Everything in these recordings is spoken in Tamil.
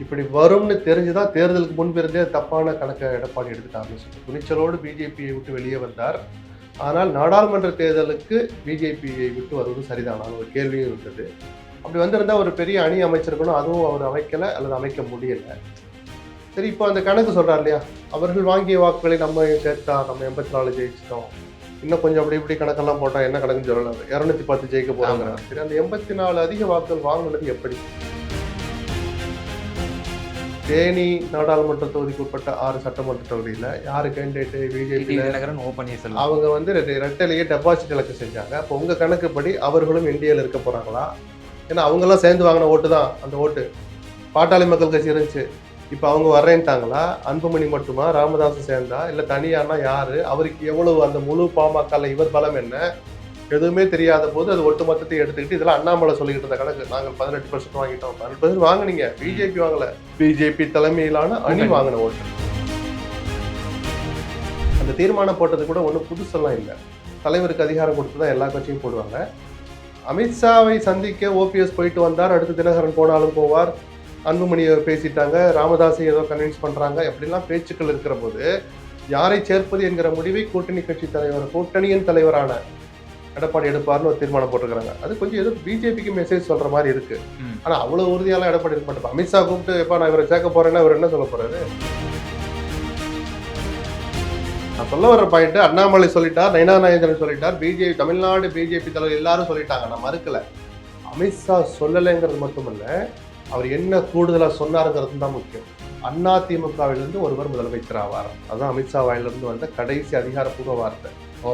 இப்படி வரும்னு தெரிஞ்சுதான் தேர்தலுக்கு முன்பிருந்தே தப்பான கணக்கை எடப்பாடி எடுத்துட்டாருன்னு சொல்லி துணிச்சலோடு பிஜேபியை விட்டு வெளியே வந்தார். ஆனால் நாடாளுமன்ற தேர்தலுக்கு பிஜேபியை விட்டு வருவது சரிதானான்னு ஒரு கேள்வியும் இருந்தது. அப்படி வந்திருந்தா ஒரு பெரிய அணி அமைச்சிருக்கணும். அதுவும் அவர் அமைக்கல அல்லது அமைக்க முடியல. சரி இப்போ அந்த கணக்கு சொல்றார் இல்லையா? அவர்கள் வாங்கிய வாக்குகளை நம்ம சேர்த்தா நம்ம எண்பத்தி நாலு ஜெயிச்சிட்டோம். இன்னும் கொஞ்சம் அப்படி இப்படி கணக்கெல்லாம் போட்டா என்ன கணக்குன்னு சொல்லலாம். இரநூத்தி பத்து ஜெயிக்க போறாங்க. சரி அந்த எண்பத்தி நாலு அதிக வாக்குகள் வாங்கினது எப்படி? தேனி நாடாளுமன்ற தொகுதிக்கு உட்பட்ட ஆறு சட்டமன்ற தொகுதியில யாரு கேண்டிடேட் பிஜேபி ஓ. பன்னீர்செல்வம். அவங்க வந்து ரெ- ரெட்டலையே டெபாசிட் இலக்கு செஞ்சாங்க. அப்போ உங்க கணக்குப்படி அவர்களும் இந்தியாவில் இருக்க போறாங்களா? ஏன்னா அவங்கெல்லாம் சேர்ந்து வாங்கின ஓட்டு தான் அந்த ஓட்டு. பாட்டாளி மக்கள் கட்சி இருந்துச்சு. இப்போ அவங்க வர்றேன்ட்டாங்களா? அன்புமணி மட்டுமா? ராமதாஸ் சேர்ந்தா? இல்லை தனியானா யாரு? அவருக்கு எவ்வளவு அந்த முழு பாமகல இவர் பலம் என்ன? எதுவுமே தெரியாத போது அது ஒட்டு மொத்தத்தை எடுத்துக்கிட்டு இதெல்லாம் அண்ணாமலை சொல்லிக்கிட்டு இருந்த கணக்கு. நாங்கள் பதினெட்டு பர்சன்ட் வாங்கிட்டோம். பதினெட்டு பர்சன்ட் வாங்குனீங்க. பிஜேபி வாங்கல. பிஜேபி தலைமையிலான அணி வாங்கின ஓட்டு. அந்த தீர்மானம் போட்டது கூட ஒன்றும் புதுசெல்லாம் இல்லை. தலைவருக்கு அதிகாரம் கொடுத்து தான் எல்லா கட்சியும் போடுவாங்க. அமித்ஷாவை சந்திக்க ஓபிஎஸ் போயிட்டு வந்தார். அடுத்து தினகரன் போனாலும் போவார். அன்புமணியை பேசிட்டாங்க. ராமதாஸை ஏதோ கன்வின்ஸ் பண்றாங்க. எப்படிலாம் பேச்சுக்கள் இருக்கிற போது யாரை சேர்ப்பது என்கிற முடிவை கூட்டணி கட்சி தலைவர் கூட்டணியின் தலைவரான எடப்பாடி எடுப்பார்னு ஒரு தீர்மானம் போட்டிருக்காங்க அது கொஞ்சம் ஏதோ பிஜேபிக்கு மெசேஜ் சொல்ற மாதிரி இருக்கு. ஆனா அவ்வளவு உறுதியாலாம் எடப்பாடி இருக்க மாட்டேன் அமித்ஷா கூப்பிட்டு எப்பா நான் இவரை சேர்க்க போறேன்னா இவர் என்ன சொல்ல போறாரு? நான் சொல்ல வர்ற பாயிண்ட் அண்ணாமலை சொல்லிட்டார் நயனா நாயந்திரன் சொல்லிட்டார் பிஜேபி தமிழ்நாடு பிஜேபி தலைவர் எல்லாரும் சொல்லிட்டாங்க. நான் மறுக்கல. அமித்ஷா சொல்லலைங்கிறது மட்டுமல்ல அவர் என்ன கூடுதலா சொன்னாருங்கிறது தான் முக்கியம். அண்ணா திமுகவிலிருந்து ஒருவர் முதலமைச்சர் ஆவார். அதான் அமித்ஷா வாயிலிருந்து வந்த கடைசி அதிகாரப்பூர்வ வார்த்தை. ஓ.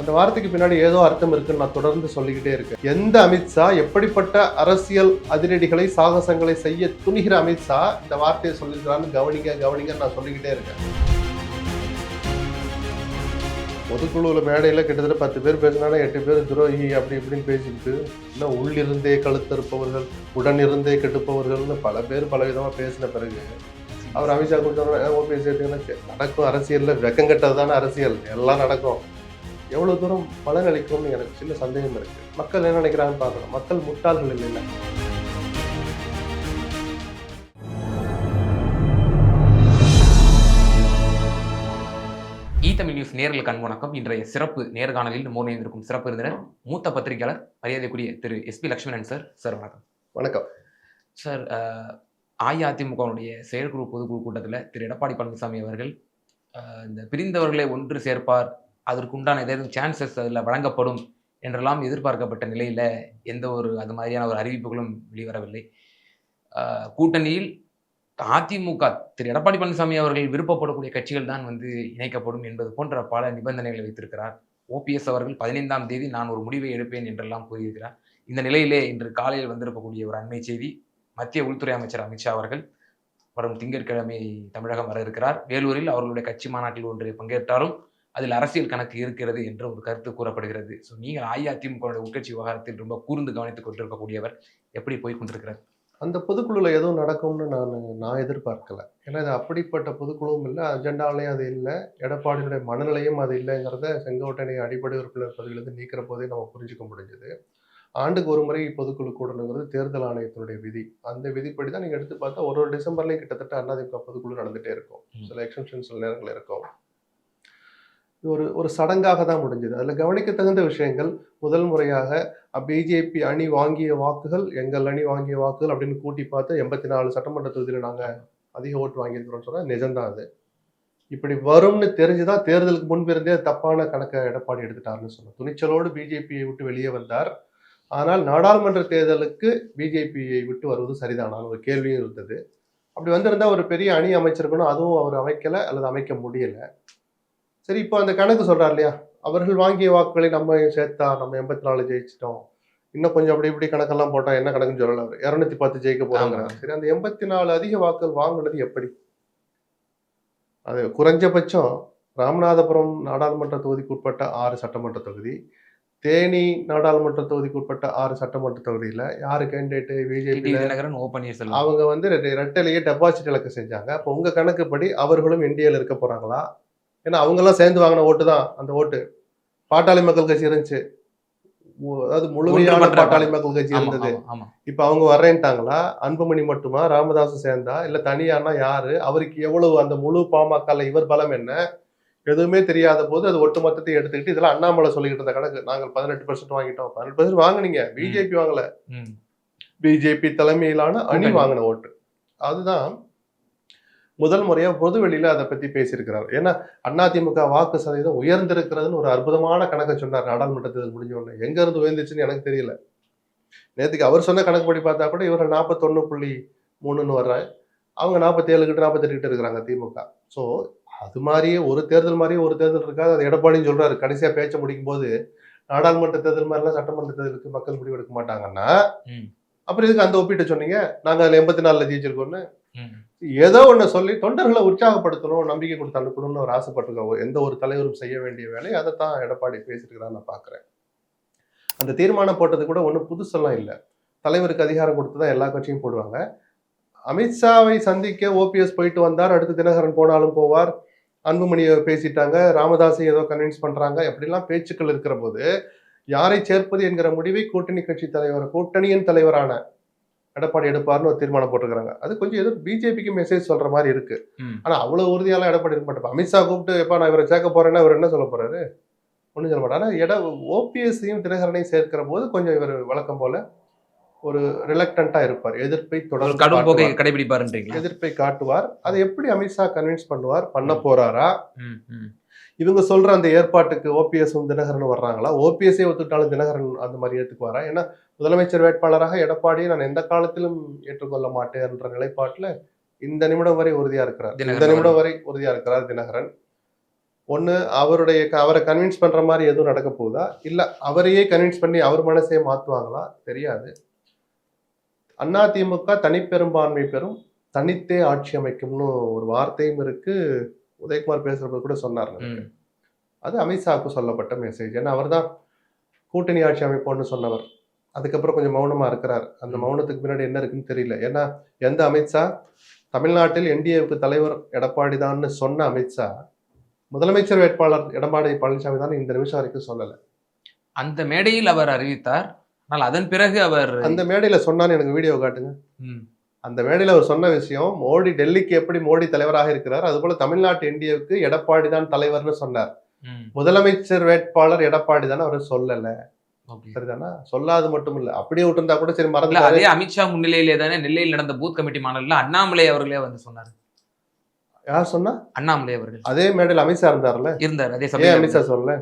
அந்த வார்த்தைக்கு பின்னாடி ஏதோ அர்த்தம் இருக்குன்னு நான் தொடர்ந்து சொல்லிக்கிட்டே இருக்கேன். எந்த அமித்ஷா எப்படிப்பட்ட அரசியல் அதிரடிகளை சாகசங்களை செய்ய துணிகிற அமித்ஷா இந்த வார்த்தையை சொல்லியிருக்கிறான்னு கவனிங்க கவனிங்க நான் சொல்லிக்கிட்டே இருக்கேன். பொதுக்குழுவில் மேடையில் கிட்டத்தட்ட பத்து பேர் பேசினாலும் எட்டு பேர் துரோகி அப்படி இப்படின்னு பேசிக்கிட்டு இன்னும் உள்ளிருந்தே கழுத்தறுப்பவர்கள் உடனிருந்தே கெட்டுப்பவர்கள்னு பல பேர் பலவிதமாக பேசின பிறகு அவர் அமித்ஷா கொடுத்தவங்க ஓபிஎஸ் எடுத்தீங்கன்னா நடக்கும். அரசியலில் வெக்கங்கட்டது தானே அரசியல். எல்லாம் நடக்கும். எவ்வளோ தூரம் பலன் அளிக்கும்னு எனக்கு சின்ன சந்தேகம் இருக்கு. மக்கள் என்ன நினைக்கிறாங்கன்னு பார்க்கணும். மக்கள் முட்டாள்கள் இல்லைல்ல தமிழ் நியூஸ் நேர்களுக்கு அன்பு வணக்கம். இன்றைய சிறப்பு நேர்காணலில் நம்ம இணைந்திருக்கும் சிறப்பு விருந்தினர் மூத்த பத்திரிகையாளர் மரியாதைக்குரிய திரு எஸ்பி லட்சுமணன் சார். சார் வணக்கம். வணக்கம். சார் அஇஅதிமுகவுடைய செயற்குழு பொதுக்குழு கூட்டத்தில் திரு எடப்பாடி பழனிசாமி அவர்கள் இந்த பிரிந்தவர்களை ஒன்று சேர்ப்பார் அதற்குண்டான ஏதாவது சான்சஸ் அதில் வழங்கப்படும் என்றெல்லாம் எதிர்பார்க்கப்பட்ட நிலையில் எந்த ஒரு அது மாதிரியான ஒரு அறிவிப்புகளும் வெளிவரவில்லை. கூட்டணியில் அதிமுக திரு. எடப்பாடி பழனிசாமி அவர்கள் விருப்பப்படக்கூடிய கட்சிகள் தான் வந்து இணைக்கப்படும் என்பது போன்ற பல நிபந்தனைகளை வைத்திருக்கிறார். ஓபிஎஸ் அவர்கள் பதினைந்தாம் தேதி நான் ஒரு முடிவை எடுப்பேன் என்றெல்லாம் கூறியிருக்கிறார். இந்த நிலையிலே இன்று காலையில் வந்திருக்கக்கூடிய ஒரு அண்மை செய்தி மத்திய உள்துறை அமைச்சர் அமித்ஷா அவர்கள் வரும் திங்கட்கிழமை தமிழகம் வர இருக்கிறார் வேலூரில் அவர்களுடைய கட்சி மாநாட்டில் ஒன்று பங்கேற்றாலும் அதில் அரசியல் கணக்கு இருக்கிறது என்ற ஒரு கருத்து கூறப்படுகிறது. ஸோ நீங்கள் அஇஅதிமுக உட்கட்சி விவகாரத்தில் ரொம்ப கூர்ந்து கவனித்துக் கொண்டிருக்கக்கூடியவர் எப்படி போய் கொண்டிருக்கிறார்? அந்த பொதுக்குழுவில் எதுவும் நடக்கும்னு நான் நான் எதிர்பார்க்கல. ஏன்னா இது அப்படிப்பட்ட பொதுக்குழுவும் இல்லை. அஜெண்டாலையும் அது இல்லை. எடப்பாடியுடைய மனநிலையும் அது இல்லைங்கிறத செங்கோட்டனை அடிப்படை உறுப்பினர் பதவியிலிருந்து நீக்கிற போதே நம்ம புரிஞ்சுக்க முடிஞ்சது. ஆண்டுக்கு ஒரு முறை பொதுக்குழு கூடணுங்கிறது தேர்தல் ஆணையத்தினுடைய விதி. அந்த விதிப்படி தான் நீங்கள் எடுத்து பார்த்தா ஒரு ஒரு டிசம்பர்லையும் கிட்டத்தட்ட அதிமுக பொதுக்குழு நடந்துகிட்டே இருக்கும். சில எக்ஸம்ஷன் சில நேரங்கள் இருக்கும். ஒரு ஒரு சடங்காக தான் முடிஞ்சது. அதில் கவனிக்க தகுந்த விஷயங்கள் முதல் முறையாக பிஜேபி அணி வாங்கிய வாக்குகள் எங்கள் அணி வாங்கிய வாக்குகள் அப்படின்னு கூட்டி பார்த்து எண்பத்தி நாலு சட்டமன்ற தொகுதியில் நாங்கள் அதிக ஓட்டு வாங்கியிருக்கிறோம்னு சொன்னால் நிஜம்தான் அது. இப்படி வரும்னு தெரிஞ்சுதான் தேர்தலுக்கு முன்பிருந்தே தப்பான கணக்கை எடப்பாடி எடுத்துட்டாருன்னு சொன்னோம். துணிச்சலோடு பிஜேபியை விட்டு வெளியே வந்தார். ஆனால் நாடாளுமன்ற தேர்தலுக்கு பிஜேபியை விட்டு வருவது சரிதானான்னு ஒரு கேள்வியும் இருந்தது. அப்படி வந்திருந்தால் ஒரு பெரிய அணி அமைச்சிருக்கணும். அதுவும் அவர் அமைக்கலை அல்லது அமைக்க முடியலை. சரி இப்போ அந்த கணக்கு சொல்றார் இல்லையா? அவர்கள் வாங்கிய வாக்குகளை நம்ம சேர்த்தா நம்ம எண்பத்தி நாலு ஜெயிச்சிட்டோம். இன்னும் கொஞ்சம் அப்படி இப்படி கணக்கெல்லாம் போட்டா என்ன கணக்குன்னு சொல்லல அவர். இரநூத்தி பத்து ஜெயிக்க போறாங்கிறார். சரி அந்த எண்பத்தி நாலு அதிக வாக்குகள் வாங்குனது எப்படி? அது குறைஞ்சபட்சம் ராமநாதபுரம் நாடாளுமன்ற தொகுதிக்கு உட்பட்ட ஆறு சட்டமன்ற தொகுதி தேனி நாடாளுமன்ற தொகுதிக்கு உட்பட்ட ஆறு சட்டமன்ற தொகுதியில யாரு கேண்டிடேட் பிஜேபி அவங்க வந்து ரெட்டலையே டெபாசிட் இலக்கு செஞ்சாங்க. அப்போ உங்க கணக்குப்படி அவர்களும் இந்தியாவில் இருக்க போறாங்களா? ஏன்னா அவங்கெல்லாம் சேர்ந்து வாங்கின ஓட்டு தான் அந்த ஓட்டு. பாட்டாளி மக்கள் கட்சி இருந்துச்சு. அதாவது முழுமையான பாட்டாளி மக்கள் கட்சி இருந்தது. இப்ப அவங்க வர்றேன்ட்டாங்களா? அன்புமணி மட்டுமா? ராமதாஸ் சேர்ந்தா? இல்ல தனியானா யாரு? அவருக்கு எவ்வளவு அந்த முழு பாமகல இவர் பலம் என்ன? எதுவுமே தெரியாத போது அது ஒட்டு மொத்தத்தை எடுத்துக்கிட்டு இதெல்லாம் அண்ணாமலை சொல்லிக்கிட்டு இருந்த கணக்கு. நாங்கள் பதினெட்டு பர்சன்ட் வாங்கிட்டோம். பதினெட்டு பர்சன்ட் வாங்குனீங்க. பிஜேபி வாங்கல. பிஜேபி தலைமையிலான அணி. வாங்கின ஓட்டு. அதுதான் முதல் முறையா பொது வெளியில அதை பத்தி பேசியிருக்கிறார். ஏன்னா அதிமுக வாக்கு சதவீதம் உயர்ந்திருக்கிறதுன்னு ஒரு அற்புதமான கணக்கை சொன்னார் நாடாளுமன்ற தேர்தல் முடிஞ்ச உடனே. எங்க இருந்து உயர்ந்துச்சுன்னு எனக்கு தெரியல. நேத்துக்கு அவர் சொன்ன கணக்குப்படி பார்த்தா கூட இவர் நாற்பத்தொன்னு புள்ளி மூணுன்னு வர்றாங்க அவங்க நாற்பத்தி ஏழு கிட்ட நாற்பத்தெட்டு கிட்ட இருக்கிறாங்க திமுக. ஸோ அது மாதிரியே ஒரு தேர்தல் மாதிரியே ஒரு தேர்தல் இருக்காது. அது எடப்பாடின்னு சொல்றாரு. கடைசியா பேச்ச முடிக்கும் போது நாடாளுமன்ற தேர்தல் மாதிரிலாம் சட்டமன்ற தேர்தலுக்கு மக்கள் முடிவெடுக்க மாட்டாங்கன்னா. அப்புறம் இதுக்கு அந்த ஒப்பிட்டு சொன்னீங்க? நாங்க அதுல எண்பத்தி நாலுல ஜெயிச்சிருக்கோம்னு. ஏதோ ஒன்று சொல்லி தொண்டர்களை உற்சாகப்படுத்தணும் நம்பிக்கை கொடுத்து அனுப்பணும்னு அவர் ஆசைப்பட்டிருக்கோம் எந்த ஒரு தலைவரும் செய்ய வேண்டிய வேலையும் அதை தான் எடப்பாடி பேசியிருக்கிறான்னு நான் பார்க்குறேன் அந்த தீர்மானம் போட்டது கூட ஒன்றும் புதுசெல்லாம் இல்லை. தலைவருக்கு அதிகாரம் கொடுத்து தான் எல்லா கட்சியும் போடுவாங்க. அமித்ஷாவை சந்திக்க ஓபிஎஸ் போயிட்டு வந்தார். அடுத்து தினகரன் போனாலும் போவார். அன்புமணியை பேசிட்டாங்க. ராமதாஸை ஏதோ கன்வின்ஸ் பண்ணுறாங்க எப்படிலாம் பேச்சுக்கள் இருக்கிற போது யாரை சேர்ப்பது என்கிற முடிவை கூட்டணி கட்சி தலைவர் கூட்டணியின் தலைவரான எடப்பாடி எடுப்பார்னு ஒரு தீர்மானம் போட்டிருக்காங்க அது கொஞ்சம் ஏதோ பிஜேபிக்கு மெசேஜ் சொல்ற மாதிரி இருக்கு. ஆனா அவ்வளவு உறுதியாலாம் எடப்பாடி இருக்க மாட்டேன் அமித்ஷா கூப்பிட்டு எப்ப நான் இவரை சேர்க்க போறேன்னா இவர் என்ன சொல்ல போறாரு? ஒன்றும் சொல்ல மாட்டார். ஆனா எட ஓபிஎஸ்ஸையும் தினகரனையும் சேர்க்கிற போது கொஞ்சம் இவர் வழக்கம் போல ஒரு ரிலக்டண்டா இருப்பார். எதிர்ப்பை தொடர்ந்து கடும் போக்கை காட்டுவார். கடைபிடிப்பாருன்றீங்களா? எதிர்ப்பை காட்டுவார். அதை எப்படி அமித்ஷா கன்வின்ஸ் பண்ணுவார்? பண்ண போறாரா. இவங்க சொல்ற அந்த ஏற்பாட்டுக்கு ஓபிஎஸும் தினகரனும் வர்றாங்களா? ஓபிஎஸ்ஸே ஒத்துக்கிட்டாலும் தினகரன் அந்த மாதிரி ஏத்துக்குவாரா? ஏன்னா முதலமைச்சர் வேட்பாளராக எடப்பாடியை நான் எந்த காலத்திலும் ஏற்றுக்கொள்ள மாட்டேன் என்ற நிலைப்பாட்டுல இந்த நிமிடம் வரை உறுதியா இருக்கிறார். இந்த நிமிடம் வரை உறுதியா இருக்கிறார் தினகரன். ஒண்ணு அவருடைய அவரை கன்வின்ஸ் பண்ற மாதிரி எதுவும் நடக்க போகுதா? இல்ல அவரையே கன்வின்ஸ் பண்ணி அவர் மனசே மாத்துவாங்களா? தெரியாது. அதிமுக தனிப்பெரும்பான்மை பெறும் தனித்தே ஆட்சி அமைக்கும்னு ஒரு வார்த்தையும் இருக்கு. உதயகுமார் பேசுறப்ப கூட சொன்னார். அது அமித்ஷாவுக்கு சொல்லப்பட்ட மெசேஜ் ஏன்னா அவர் தான் கூட்டணி ஆட்சி அமைப்போம்னு சொன்னவர். அதுக்கப்புறம் கொஞ்சம் மௌனமா இருக்கிறார். அந்த. மௌனத்துக்கு பின்னாடி என்ன இருக்குன்னு தெரியல. ஏன்னா எந்த அமித்ஷா? தமிழ்நாட்டில் என்டிஏவுக்கு தலைவர் எடப்பாடி தான்னு சொன்ன அமித்ஷா முதலமைச்சர் வேட்பாளர் எடப்பாடி பழனிசாமி தான் இந்த நிமிஷம் வரைக்கும் சொல்லல. அந்த மேடையில் அவர் அறிவித்தார். ஆனால் அதன் பிறகு அவர் அந்த மேடையில சொன்னான்னு எனக்கு வீடியோ காட்டுங்க. அந்த மேடையில அவர் சொன்ன விஷயம் மோடி டெல்லிக்கு எப்படி மோடி தலைவராக இருக்கிறார் அதுபோல தமிழ்நாட்டு என்டிஏவுக்கு எடப்பாடி தான் தலைவர்னு சொன்னார். முதலமைச்சர் வேட்பாளர் எடப்பாடி தானே அவர் சொல்லல. சரிதானா? சொல்லாது மட்டும் இல்ல அப்படியே விட்டுருந்தா கூட சரி மறந்து அதே அமித்ஷா முன்னிலையிலே தானே நெல்லையில் நடந்த பூத் கமிட்டி மாநாடுல அண்ணாமலை அவர்களே வந்து சொன்னார். யார் சொன்னா? அண்ணாமலை அவர்கள். அதே மேடையில் அமித்ஷா இருந்தார்ல? இருந்தார் அதே சமயம் அமித்ஷா சொல்லல?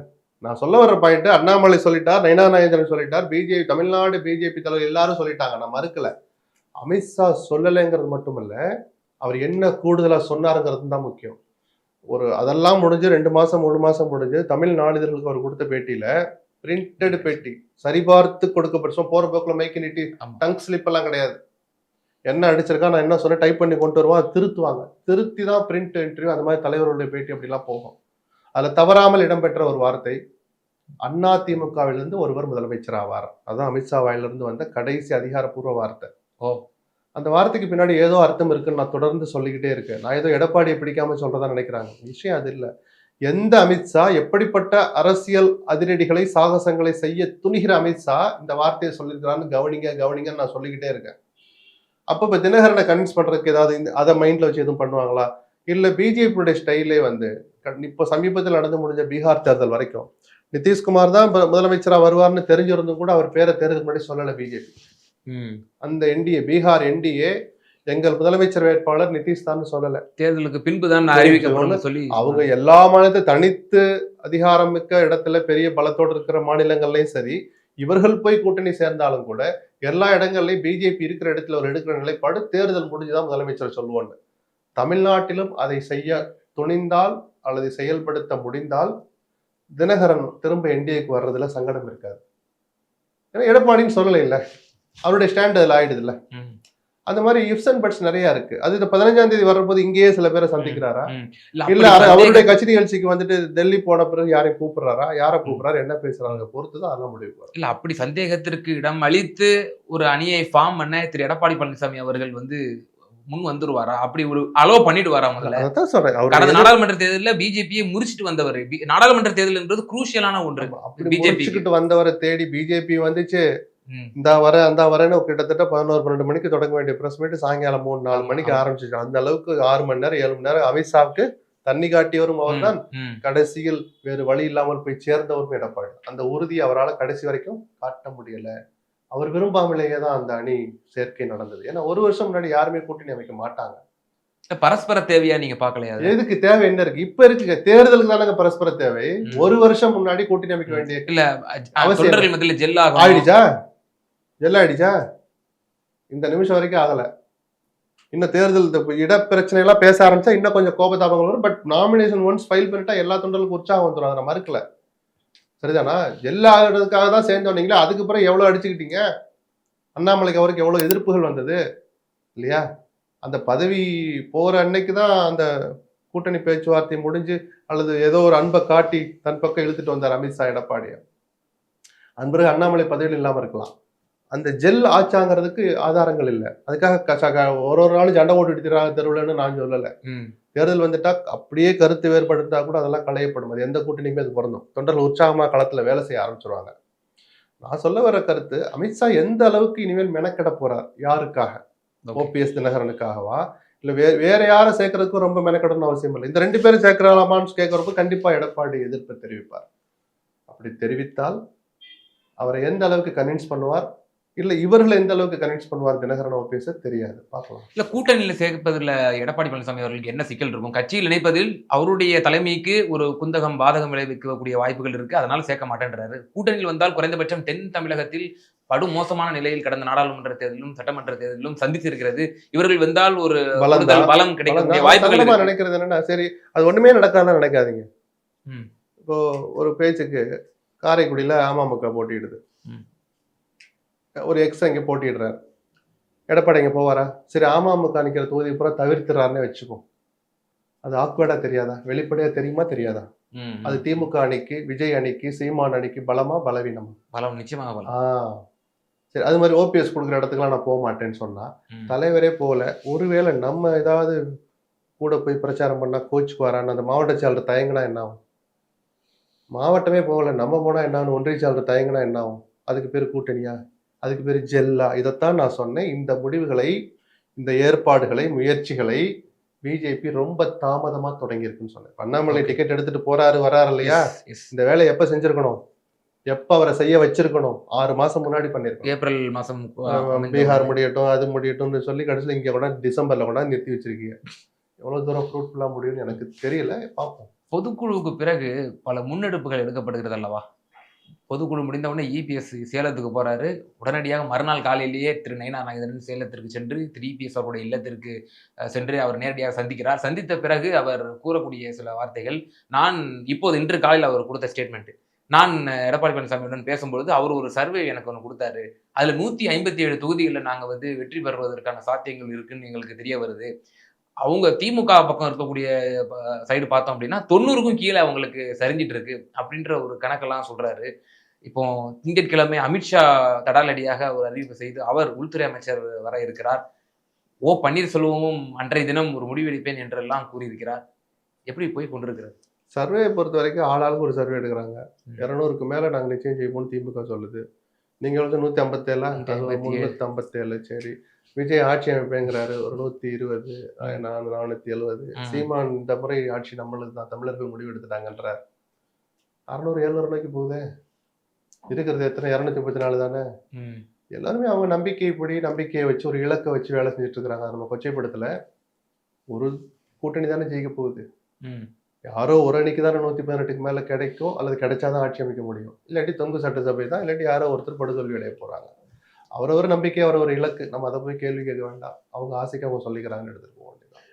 நான் சொல்ல வர்ற பாயிண்ட் அண்ணாமலை சொல்லிட்டார் நயனா நாயந்திரன் சொல்லிட்டார் பிஜேபி தமிழ்நாடு பிஜேபி தலைவர் எல்லாரும் சொல்லிட்டாங்க. நான் மறுக்கல. அமித்ஷா சொல்லலைங்கிறது மட்டும் இல்ல அவர் என்ன கூடுதலா சொன்னாருங்கிறது தான் முக்கியம். ஒரு அதெல்லாம் முடிஞ்சு ரெண்டு மாசம் மூணு மாசம் முடிஞ்சு தமிழ் நாளிதழ்களுக்கு அவர் கொடுத்த பேட்டியில பிரிண்டட் பேட்டி. சரிபார்த்து கொடுக்கப்பட்ட போற போக்குல மைக்கு நீட்டி. டங் ஸ்லிப் எல்லாம் கிடையாது. என்ன அடிச்சிருக்கா நான் என்ன சொன்னேன் டைப் பண்ணி கொண்டு வருவான் அதை திருத்துவாங்க. திருத்தி தான் பிரிண்ட் இன்டர்வியூ அந்த மாதிரி தலைவர்களுடைய பேட்டி அப்படிலாம் போகும். அதுல தவறாமல் இடம்பெற்ற ஒரு வார்த்தை அண்ணா திமுகவிலிருந்து ஒருவர் முதலமைச்சர் ஆவார் அதான் அமித்ஷா வாயிலிருந்து வந்த கடைசி அதிகாரப்பூர்வ வார்த்தை. ஓ. அந்த வார்த்தைக்கு பின்னாடி ஏதோ அர்த்தம் இருக்குன்னு நான் தொடர்ந்து சொல்லிக்கிட்டே இருக்கேன். நான் ஏதோ எடப்பாடியை பிடிக்காம சொல்றதா நினைக்கிறாங்க. விஷயம் அது இல்ல. எந்த அமித்ஷா எப்படிப்பட்ட அரசியல் அதிரடிகளை சாகசங்களை செய்ய துணிகிற அமித்ஷா இந்த வார்த்தையை சொல்லியிருக்கிறான்னு கவனிங்க கவனிங்கன்னு நான் சொல்லிக்கிட்டே இருக்கேன். அப்ப இப்ப தினகரனை கன்வின்ஸ் பண்றதுக்கு ஏதாவது இந்த- அதை மைண்ட்ல வச்சு எதுவும் பண்ணுவாங்களா? இல்ல பிஜேபியுடைய ஸ்டைலே வந்து இப்போ சமீபத்தில் நடந்து முடிஞ்ச பீகார் தேர்தல் வரைக்கும் நிதிஷ்குமார் தான் இப்ப முதலமைச்சரா வருவார்னு தெரிஞ்சிருந்தும் கூட அவர் பேரை தேர்தல் முன்னாடி சொல்லல பிஜேபி. அந்த என்டிஏ பீகார் என்டிஏ எங்கள் முதலமைச்சர் வேட்பாளர் நிதிஷ் தான் சொல்லல. தேர்தலுக்கு பின்பு தான் அறிவிக்கப்படும் சொல்லி அவங்க எல்லா மாநிலத்தை தனித்து அதிகாரம் மிக்க இடத்துல பெரிய பலத்தோடு இருக்கிற மாநிலங்கள்லயும் சரி இவர்கள் போய் கூட்டணி சேர்ந்தாலும் கூட எல்லா இடங்கள்லயும் பிஜேபி இருக்கிற இடத்துல ஒரு எடுக்கிற நிலைப்பாடு தேர்தல் முடிஞ்சுதான் முதலமைச்சர் சொல்லுவாங்க. தமிழ்நாட்டிலும் அதை செய்ய துணிந்தால் அல்லது செயல்படுத்த முடிந்தால் தினகரன் திரும்ப என்டிஏக்கு வர்றதுல சங்கடம் இருக்காது. ஏன்னா எடப்பாடின்னு சொல்லலை இல்ல அவருடைய ஸ்டாண்ட் அதில் ஆயிடுது இல்ல. அந்த மாதிரி இப்ஸ் அண்ட் பட்ஸ் நிறைய இருக்கு. அது இந்த பதினஞ்சாம் தேதி வரும்போது இங்கேயே சில பேரை சந்திக்கிறாரா. இல்ல அவருடைய கட்சி நிகழ்ச்சிக்கு வந்துட்டு டெல்லி போன பிறகு யாரையும் கூப்பிடுறாரா? யாரை கூப்பிடுறாரு? என்ன பேசுறாங்க பொறுத்து தான் அதெல்லாம் முடிவு இல்ல அப்படி சந்தேகத்திற்கு இடம் அளித்து ஒரு அணியை ஃபார்ம் பண்ண திரு. எடப்பாடி பழனிசாமி அவர்கள் வந்து முன் வந்துருவாரா? அப்படி ஒரு அலோவ் பண்ணிடுவாரா முதல்ல? அதான் சொல்றேன். கடந்த நாடாளுமன்ற தேர்தலில் பிஜேபியை முறிச்சிட்டு வந்தவர். நாடாளுமன்ற தேர்தல் என்பது குரூஷியலான ஒன்று. முடிச்சுக்கிட்டு வந்தவரை தேடி பிஜேபி வந்துச்சு. இந்த வர அந்த வரேன்னு கிட்டத்தட்ட பதினோரு பன்னெண்டு மணிக்கு தொடங்க வேண்டிய பிரஸ் மீட் சாயங்காலம் மூணு நாலு மணிக்கு. ஆரம்பிச்சிச்சு அந்த அளவுக்கு ஆறு மணி நேரம் ஏழு மணி நேரம் அமித்ஷாவுக்கு தண்ணி காட்டியவரும் அவர் தான். கடைசியில் வேறு வழி இல்லாமல் போய் சேர்ந்தவரும் எடப்பாடி. அந்த உறுதியை அவரால் கடைசி வரைக்கும் காட்ட முடியல. அவர் விரும்பாமலேயே தான் அந்த அணி சேர்க்கை நடந்தது. ஏன்னா ஒரு வருஷம் முன்னாடி யாருமே கூட்டணி அமைக்க மாட்டாங்க. பரஸ்பர தேவையா நீங்க பாக்கலையா? எதுக்கு தேவை என்ன இருக்கு? இப்ப இருக்குங்க. தேர்தலுக்கு தானங்க பரஸ்பர தேவை. ஒரு வருஷம் முன்னாடி கூட்டணி அமைக்க வேண்டிய இல்ல அவசியம் தொண்டர்கள் மத்தியில ஜெல் ஆகும் ஆயிடுச்சா? எல்லாம் ஆயிடுச்சா இந்த நிமிஷம் வரைக்கும் ஆகலை. இன்னும் தேர்தல் இந்த இட பிரச்சனையெல்லாம் பேச ஆரம்பிச்சா இன்னும் கொஞ்சம் கோபதாபங்கள் வரும். பட் நாமினேஷன் ஒன்ஸ் ஃபைல் பண்ணிட்டா எல்லா தொண்டர்களுக்கும் உற்சாகம் வந்துடும் அதை மறுக்கல. சரிதானா? எல்லா இடத்துக்காக தான் சேர்ந்து வந்தீங்களா அதுக்கு பிறகு அடிச்சுக்கிட்டீங்க? அண்ணாமலைக்கு அவருக்கு எவ்வளோ எதிர்ப்புகள் வந்தது? இல்லையா? அந்த பதவி போகிற அன்னைக்கு தான் அந்த கூட்டணி பேச்சுவார்த்தை முடிஞ்சு அல்லது ஏதோ ஒரு அன்பை காட்டி தன் பக்கம் இழுத்துட்டு வந்தார் அமித்ஷா எடப்பாடியை. அன்பு அண்ணாமலை பதவியில் இல்லாமல் இருக்கலாம். அந்த ஜெல் ஆச்சாங்கிறதுக்கு ஆதாரங்கள் இல்லை. அதுக்காக ஒரு ஒரு நாளும் சண்டை போட்டு எடுத்துறாங்க தெருவுலன்னு நான் சொல்லலை. தேர்தல் வந்துட்டா அப்படியே கருத்து வேறுபடுத்தா கூட அதெல்லாம் களையப்படும். அது எந்த கூட்டணிக்குமே அது பொருந்தும். தொண்டர்கள் உற்சாகமா களத்துல வேலை செய்ய ஆரம்பிச்சிருவாங்க. நான் சொல்ல வர கருத்து அமித்ஷா எந்த அளவுக்கு இனிமேல் மெனக்கெட போறார்? யாருக்காக. ஓபிஎஸ் தினகரனுக்காகவா? இல்ல வே வேற யாரை சேர்க்கறதுக்கும் ரொம்ப மெனக்கெடணும் அவசியம் இல்லை. இந்த ரெண்டு பேரும் சேர்க்கலாமான்னு கேட்கறப்ப கண்டிப்பா எடப்பாடி எதிர்ப்பு தெரிவிப்பார். அப்படி தெரிவித்தால் அவரை எந்த அளவுக்கு கன்வின்ஸ் பண்ணுவார்? இல்ல இவர்களை எந்த அளவுக்கு கன்வின்ஸ் பண்ணுவார் தினகரன் ஓபிஎஸ் தெரியாது. பார்க்கலாம். இல்ல கூட்டணியில சேர்ப்பதில் எடப்பாடி பழனிசாமி அவர்களுக்கு என்ன சிக்கல் இருக்கும்? கட்சியில் இணைப்பதில் அவருடைய தலைமைக்கு ஒரு குந்தகம் பாதகம் விளைவிக்கக்கூடிய வாய்ப்புகள் இருக்கு. அதனால சேர்க்க மாட்டேன்றாரு. கூட்டணியில் வந்தால் குறைந்தபட்சம் தென் தமிழகத்தில் படு மோசமான நிலையில் கடந்த நாடாளுமன்ற தேர்தலிலும் சட்டமன்ற தேர்தலிலும் சந்தித்திருக்கிறது. இவர்கள் வந்தால் ஒரு பலம் கிடைக்கக்கூடிய வாய்ப்புகள். நினைக்கிறது என்னன்னா சரி அது ஒண்ணுமே நடக்காதான் நினைக்காதீங்க. இப்போ ஒரு பேச்சுக்கு காரைக்குடியில அமமுக போட்டியிடுது. ஒரு எக்ஸ் அங்க போட்டியிடுறாரு எடப்பாடி இங்க போவாரா? சரி அமமுக நிக்கிற தொகுதி பூரா தவிர்த்துறாருன்னு வச்சுப்போம் அது ஆக்வர்டா தெரியாதா? வெளிப்படையா தெரியுமா? தெரியாதா. அது திமுக அணிக்கு விஜய் அணிக்கு சீமான் அணிக்கு பலமா பலவீனமா? பலம் நிச்சயமாக பலம். ஆ. சரி அது மாதிரி ஓபிஎஸ் கொடுக்குற இடத்துக்குலாம் நான் போக மாட்டேன்னு சொன்னா. தலைவரே போகல. ஒருவேளை நம்ம ஏதாவது கூட போய் பிரச்சாரம் பண்ணா கோச்சுக்குவாரான்னு அந்த மாவட்ட செயலர் தயங்கினா என்ன ஆகும்? மாவட்டமே போகல நம்ம போனா என்ன ஆகும்? ஒன்றிய செயலர் தயங்கினா என்ன ஆகும்? அதுக்கு பேர் கூட்டணியா? அதுக்கு பேர் ஜெல்லா. இதைத்தான் நான் சொன்னேன். இந்த முடிவுகளை இந்த ஏற்பாடுகளை முயற்சிகளை பிஜேபி ரொம்ப தாமதமா தொடங்கி இருக்குன்னு சொன்னேன் அண்ணாமலை. டிக்கெட் எடுத்துட்டு போறாரு வராரு இல்லையா. இந்த வேலையை எப்ப செஞ்சிருக்கணும்? எப்ப அவரை செய்ய வச்சிருக்கணும்? ஆறு மாசம் முன்னாடி பண்ணிருக்கணும் ஏப்ரல் மாசம் அமைந்த பீகார் முடியட்டும் அது முடியட்டும்னு சொல்லி கடைசியில் இங்க கூட டிசம்பர்ல கூட நிறுத்தி வச்சிருக்கீங்க. எவ்வளவு தூரம் ஃப்ரூட்ஃபுல்லா முடியும்னு எனக்கு தெரியல. பார்ப்போம். பொதுக்குழுவுக்கு பிறகு பல முன்னெடுப்புகள் எடுக்கப்படுகிறது அல்லவா? பொதுக்குழு முடிந்தவுடனே இபிஎஸ் சேலத்துக்கு போகிறாரு உடனடியாக மறுநாள் காலையிலேயே திரு நயினா நாகேந்திரன் சேலத்திற்கு சென்று திரு இபிஎஸ் அவருடைய இல்லத்திற்கு சென்று அவர் நேரடியாக சந்திக்கிறார். சந்தித்த பிறகு அவர் கூறக்கூடிய சில வார்த்தைகள் நான் இப்போது இன்று காலையில் அவர் கொடுத்த ஸ்டேட்மெண்ட் நான் எடப்பாடி பழனிசாமியுடன் பேசும்பொழுது அவர் ஒரு சர்வே எனக்கு ஒன்று கொடுத்தாரு. அதில் நூற்றி ஐம்பத்தி ஏழு தொகுதிகளில் நாங்கள் வந்து வெற்றி பெறுவதற்கான சாத்தியங்கள் இருக்குன்னு எங்களுக்கு தெரிய வருது. அவங்க திமுக பக்கம் இருக்கக்கூடிய சைடு பார்த்தோம் அப்படின்னா தொண்ணூறுக்கும் கீழே அவங்களுக்கு சரிஞ்சிட்டு இருக்கு அப்படின்ற ஒரு கணக்கெல்லாம் சொல்றாரு. இப்போ திங்கட்கிழமை அமித்ஷா தடாலடியாக ஒரு அறிவிப்பு செய்து அவர் உள்துறை அமைச்சர் வர இருக்கிறார். ஓ பன்னீர்செல்வமும் அன்றைய தினம் ஒரு முடிவெடுப்பேன் என்றெல்லாம் கூறியிருக்கிறார். எப்படி போய் கொண்டிருக்கிறார் சர்வே பொறுத்த வரைக்கும் ஆளாளுக்கு ஒரு சர்வே எடுக்கிறாங்க. இருநூறுக்கு மேல நாங்க நிச்சயம் செய்வோம்னு திமுக சொல்லுது. நீங்க வந்து நூத்தி ஐம்பத்தேழா. முன்னூத்தி ஐம்பத்தேழு சரி. விஜய் ஆட்சி அமைப்பேங்கிறாரு. ஒரு நூத்தி இருபது நான் நானூத்தி எழுபது ம். சீமான் இந்த முறை ஆட்சி நம்மளுக்கு தான் தமிழர்கள் முடிவு எடுத்துட்டாங்கன்றார் அறுநூறு எழுநூறு ரூபாய்க்கு போகுதே. இருக்கிறது எத்தனை? இரநூத்தி முப்பத்தி நாலு தானே. எல்லாருமே அவங்க நம்பிக்கைப்படி நம்பிக்கையை வச்சு ஒரு இலக்கை வச்சு வேலை செஞ்சுட்டு இருக்கிறாங்க நம்ம கொச்சைப்படுத்தல. ஒரு கூட்டணி தானே ஜெயிக்க போகுது. யாரோ ஒரு அணிக்கு தானே நூத்தி பதினெட்டுக்கு மேல கிடைக்கும். அல்லது கிடைச்சாதான் ஆட்சி அமைக்க முடியும். இல்லாட்டி தொங்கு சட்டசபை தான். இல்லாட்டி யாரோ ஒருத்தர் படுதோல்வி அடைய போறாங்க. அவரவர் நம்பிக்கை அவரவர் இலக்கு. நம்ம அதை போய் கேள்வி கேட்க வேண்டாம். அவங்க ஆசைக்கு அவங்க சொல்லிக்கிறாங்கன்னு எடுத்துட்டு போக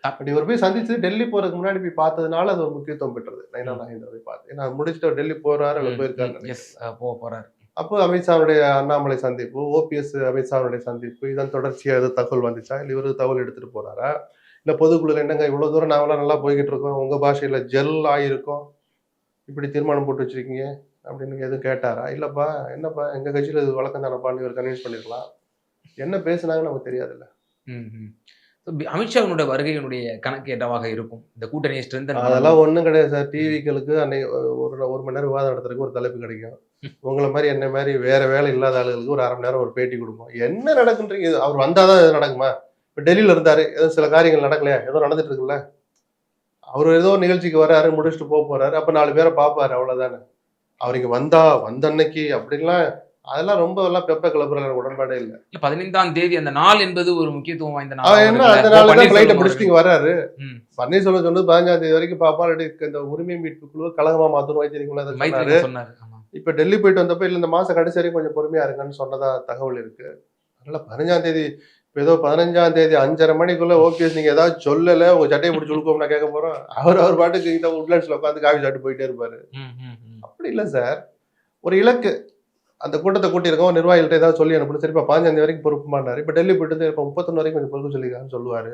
வேண்டியதான் பட் இவர் போய் சந்திச்சு டெல்லி போறதுக்கு முன்னாடி போய் பார்த்ததுனால அது ஒரு முக்கியத்துவம் பெற்றது. நைனா நாகேந்திர போய் பார்த்து. ஏன்னா முடிச்சுட்டு டெல்லி போறாரு அவர் போயிருக்காரு போக போறார். அப்போ அமித்ஷாவுடைய அண்ணாமலை சந்திப்பு ஓபிஎஸ் அமித்ஷாவுடைய சந்திப்பு இதன் தொடர்ச்சியா எதுவும் தகவல் வந்துச்சா? இல்லை இவரு தகவல் எடுத்துட்டு போறாரா? இல்ல பொதுக்குழுல என்னங்க இவ்வளவு தூரம் நாங்களாம் நல்லா போய்கிட்டு இருக்கோம் உங்க பாஷையில ஜெல் ஆயிருக்கோம் இப்படி தீர்மானம் போட்டு வச்சிருக்கீங்க அப்படின்னு எதுவும் கேட்டாரா? இல்லப்பா என்னப்பா எங்க கட்சியில இது வழக்கம் தானப்பான்னு இவர் கன்வின்ஸ் பண்ணிருக்கலாம். என்ன பேசுனாங்கன்னு நமக்கு தெரியாதுல்ல. அமித்ஷாவினுடைய வருகையினுடைய கணக்கு என்னவாக இருக்கும்? இந்த கூட்டணியை ஸ்ட்ரென்தன் அதெல்லாம் ஒண்ணும் கிடையாது சார். டிவிக்களுக்கு அன்னைக்கு ஒரு ஒரு மணி நேரம் விவாதம் நடத்துறதுக்கு ஒரு தலைப்பு கிடைக்கும். உங்களை மாதிரி என்ன மாதிரி வேற வேலை இல்லாத ஆளுகளுக்கு ஒரு அரை மணி நேரம் ஒரு பேட்டி கொடுப்போம். என்ன நடக்குன்றீங்க அவர் வந்தாதான் இது நடக்குமா? இப்போ டெல்லியில இருந்தாரு. ஏதோ சில காரியங்கள் நடக்கலையா? ஏதோ நடந்துட்டு இருக்குல்ல அவர் ஏதோ ஒரு நிகழ்ச்சிக்கு வராரு முடிச்சுட்டு போக போறாரு. அப்ப நாலு பேரை பார்ப்பாரு அவ்வளவுதானே. அவர் இங்க வந்தா வந்த அன்னைக்கு அப்படின்லாம் அதெல்லாம் ரொம்ப எல்லாம் பெப்ப கிளப்புற உடன்பாடே இல்லை. பதினைந்தாம் தேதி அந்த நாள் என்பது ஒரு முக்கியத்துவம் வாய்ந்த அவன் என்ன அந்த நாள் தான் ஃபிளைட்டை பிடிச்சிட்டு வர்றாரு. பன்னீர்செல்வம் சொன்னது பதினஞ்சாம் தேதி வரைக்கும் பாப்பா இந்த உரிமை மீட்பு குழு கழகமா மாத்தணும் வைத்தியங்களா அதை சொன்னாரு. இப்ப டெல்லி போயிட்டு வந்தப்ப இல்ல இந்த மாசம் கடைசி வரைக்கும் கொஞ்சம் பொறுமையா இருங்கன்னு சொன்னதா தகவல் இருக்கு. அதனால பதினஞ்சாம் தேதி இப்ப ஏதோ பதினஞ்சாம் தேதி அஞ்சரை மணிக்குள்ள ஓபிஎஸ் நீங்க ஏதாவது சொல்லல உங்க சட்டையை பிடிச்சி உழுக்கோம் நான் கேட்க போறோம் அவர் அவர் பாட்டுக்கு இந்த உட்லண்ட்ஸ்ல உட்காந்து காஃபி சாப்பிட்டு போயிட்டே இருப்பாரு. அப்படி இல்ல சார் ஒரு இலக்கு. அந்த கூட்டத்தை கூட்டியிருக்கோம் நிர்வாகிகள்ட்ட ஏதாவது சொல்லி அனுப்பணும் சரி இப்ப பதினஞ்சாம் தேதி வரைக்கும் பொறுப்பு பண்ணாரு இப்ப டெல்லி போயிட்டு வந்து இப்ப முப்பத்தொன்னு வரைக்கும் கொஞ்சம் பொறுப்பு சொல்லிருக்கான்னு சொல்லுவாரு.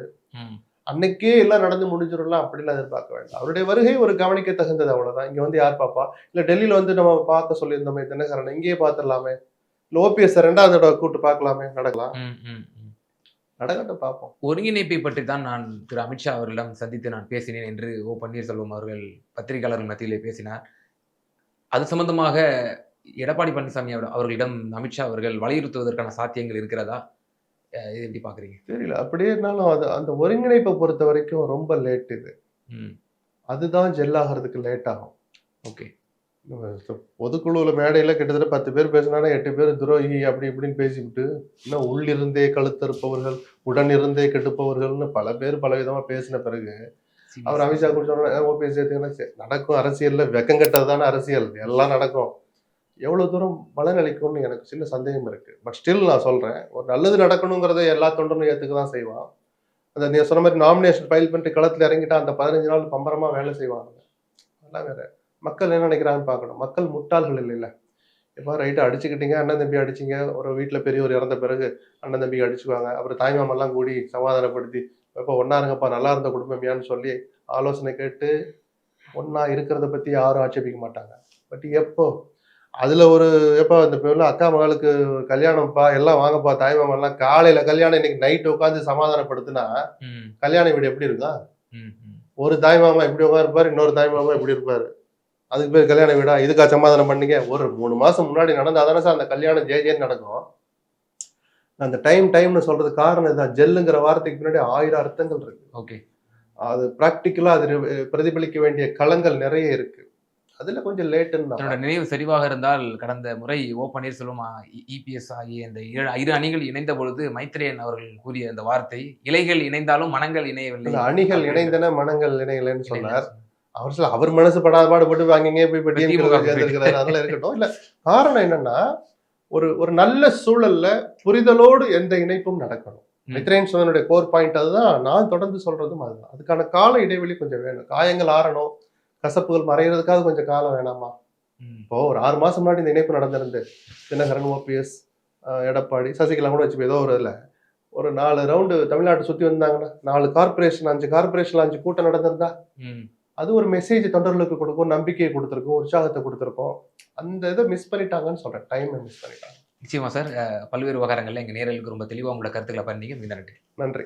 அன்னைக்கே எல்லாம் நடந்து முடிஞ்சிடலாம் அப்படிலாம் எதிர்பார்க்க வேண்டாம். அவருடைய வருகை ஒரு கவனிக்க தகுந்தது அவ்வளவுதான். இங்க வந்து யார் பாப்பா? இல்ல டெல்லியில வந்து நம்ம பார்க்க சொல்லியிருந்தோமே தினகரன் இங்கேயே பார்த்துடலாமே. இல்ல ஓபிஎஸ் ரெண்டாவது தடவை கூட்டு பார்க்கலாமே நடக்கலாம். நடக்கட்டும் பார்ப்போம். ஒருங்கிணைப்பை பற்றி தான் நான் திரு அமித்ஷா அவர்களிடம் சந்தித்து நான் பேசினேன் என்று ஓ பன்னீர்செல்வம் அவர்கள் பத்திரிகையாளர்கள் மத்தியிலே பேசினார். அது சம்பந்தமாக எடப்பாடி பழனிசாமி அவர்- அவர்களிடம் அமித்ஷா அவர்கள் வலியுறுத்துவதற்கான சாத்தியங்கள் இருக்கிறதா இது எப்படி பாக்குறீங்க தெரியல அப்படியே இருந்தாலும் அது அந்த ஒருங்கிணைப்பை பொறுத்த வரைக்கும் ரொம்ப லேட் இது அதுதான் ஜெல் ஆகிறதுக்கு லேட் ஆகும் ஓகே பொதுக்குழுவுல மேடையில கிட்டத்தட்ட பத்து பேர் பேசினாலும் எட்டு பேர் துரோகி அப்படி இப்படின்னு பேசிவிட்டு இன்னும் உள்ளிருந்தே கழுத்தறுப்பவர்கள் உடனிருந்தே கெடுப்பவர்கள்னு பல பேர் பல விதமா பேசின பிறகு அவர் அமித்ஷா கூட சொன்ன ஓபிஎஸ் நடக்கும் அரசியல்ல வெக்கம் கெட்டது தானே அரசியல் எல்லாம் நடக்கும் எவ்வளோ தூரம் பலன் அளிக்கும்னு எனக்கு சின்ன சந்தேகம் இருக்குது பட் ஸ்டில் நான் சொல்கிறேன் ஒரு நல்லது நடக்கணுங்கிறத எல்லா தொண்டனும் ஏற்றுக்க தான் செய்வான். அந்த நீங்கள் சொன்ன மாதிரி நாமினேஷன் ஃபைல் பண்ணிட்டு களத்தில் இறங்கிட்டா அந்த பதினஞ்சு நாள் பம்பரமாக வேலை செய்வாங்க. அதெல்லாம் வேறு. மக்கள் என்ன நினைக்கிறாங்கன்னு பார்க்கணும். மக்கள் முட்டாள்கள் இல்லைல்ல. இப்போ ரைட்டு அடிச்சுக்கிட்டீங்க அண்ணன் தம்பி அடிச்சிங்க. ஒரு வீட்டில் பெரியவர் இறந்த பிறகு அண்ணன் தம்பி அடிச்சுக்குவாங்க. அப்புறம் தாய்மாமெல்லாம் கூடி சமாதானப்படுத்தி இப்போ ஒன்றா இருங்கப்பா நல்லா இருந்த குடும்பமியான்னு சொல்லி ஆலோசனை கேட்டு ஒன்றா இருக்கிறத பற்றி யாரும் ஆட்சேபிக்க மாட்டாங்க. பட் எப்போ அதில் ஒரு எப்போ இந்த பேரில் அக்கா மகளுக்கு கல்யாணம்ப்பா எல்லாம் வாங்கப்பா தாய்மாமெல்லாம் காலையில் கல்யாணம் இன்னைக்கு நைட்டு உட்காந்து சமாதானப்படுத்தினா கல்யாண வீடு எப்படி இருக்கும் ஒரு தாய்மாமா இப்படி உட்காருப்பாரு இன்னொரு தாய்மாமா இப்படி இருப்பாரு? அதுக்கு பேர் கல்யாண வீடா? இதுக்கா சமாதானம் பண்ணீங்க? ஒரு மூணு மாசம் முன்னாடி நடந்தாதானே சார் அந்த கல்யாணம் ஜே ஜேன்னு நடக்கும். அந்த டைம் டைம்னு சொல்றது காரணம் இதுதான். ஜெல்லுங்கிற வார்த்தைக்கு பின்னாடி ஆயிரம் அர்த்தங்கள் இருக்கு. ஓகே. அது ப்ராக்டிக்கலா அது பிரதிபலிக்க வேண்டிய களங்கள் நிறைய இருக்கு. அதுல கொஞ்சம் லேட்டுன்னு என்னோட நினைவு சரிவாக இருந்தால் கடந்த முறை ஓ பன்னீர்செல்வம் இபிஎஸ் ஆகிய இந்த இரு இரு அணிகள் இணைந்த பொழுது மைத்ரேயன் அவர்கள் கூறிய அந்த வார்த்தை இலைகள் இணைந்தாலும் மனங்கள் இணையவில்லை. அணிகள் இணைந்தன மனங்கள் இணையலைன்னு சொன்னார். அவர் சொல்ல அவர் மனசு படாத பாடுபட்டு அங்கங்கே போய் சேர்ந்திருக்கிறாரு அதெல்லாம் இருக்கட்டும். இல்ல காரணம் என்னன்னா ஒரு ஒரு நல்ல சூழல்ல புரிதலோடு எந்த இணைப்பும் நடக்கணும். மித்ரேன் சொன்னனுடைய கோர் பாயிண்ட் அதுதான். நான் தொடர்ந்து சொல்றதும் அதுதான். அதுக்கான கால இடைவெளி கொஞ்சம் வேணும். காயங்கள் ஆறணும். கசப்புகள் மறைகிறதுக்காக கொஞ்சம் காலம் வேணாமா. இப்போ ஒரு ஆறு மாசம் முன்னாடி இந்த இணைப்பு நடந்திருந்து தினகரன் ஓபிஎஸ் எடப்பாடி சசிகலா கூட வச்சு ஏதோ ஒரு இதுல ஒரு நாலு ரவுண்டு தமிழ்நாட்டை சுத்தி வந்தாங்கன்னா நாலு கார்பரேஷன் அஞ்சு கார்பரேஷன் அஞ்சு கூட்டம் நடந்திருந்தா. அது ஒரு மெசேஜ் தொண்டர்களுக்கு கொடுக்கும் நம்பிக்கையை கொடுத்துருக்கும் உற்சாகத்தை கொடுத்துருக்கும். அந்த இதை மிஸ் பண்ணிட்டாங்கன்னு சொல்றேன். டைமை மிஸ் பண்ணிட்டாங்க. நிச்சயமா சார் பல்வேறு விவகாரங்கள்ல எங்க நேரலுக்கு ரொம்ப தெளிவா உங்களோட கருத்துக்களை பண்ணீங்க மீத நன்றி. நன்றி.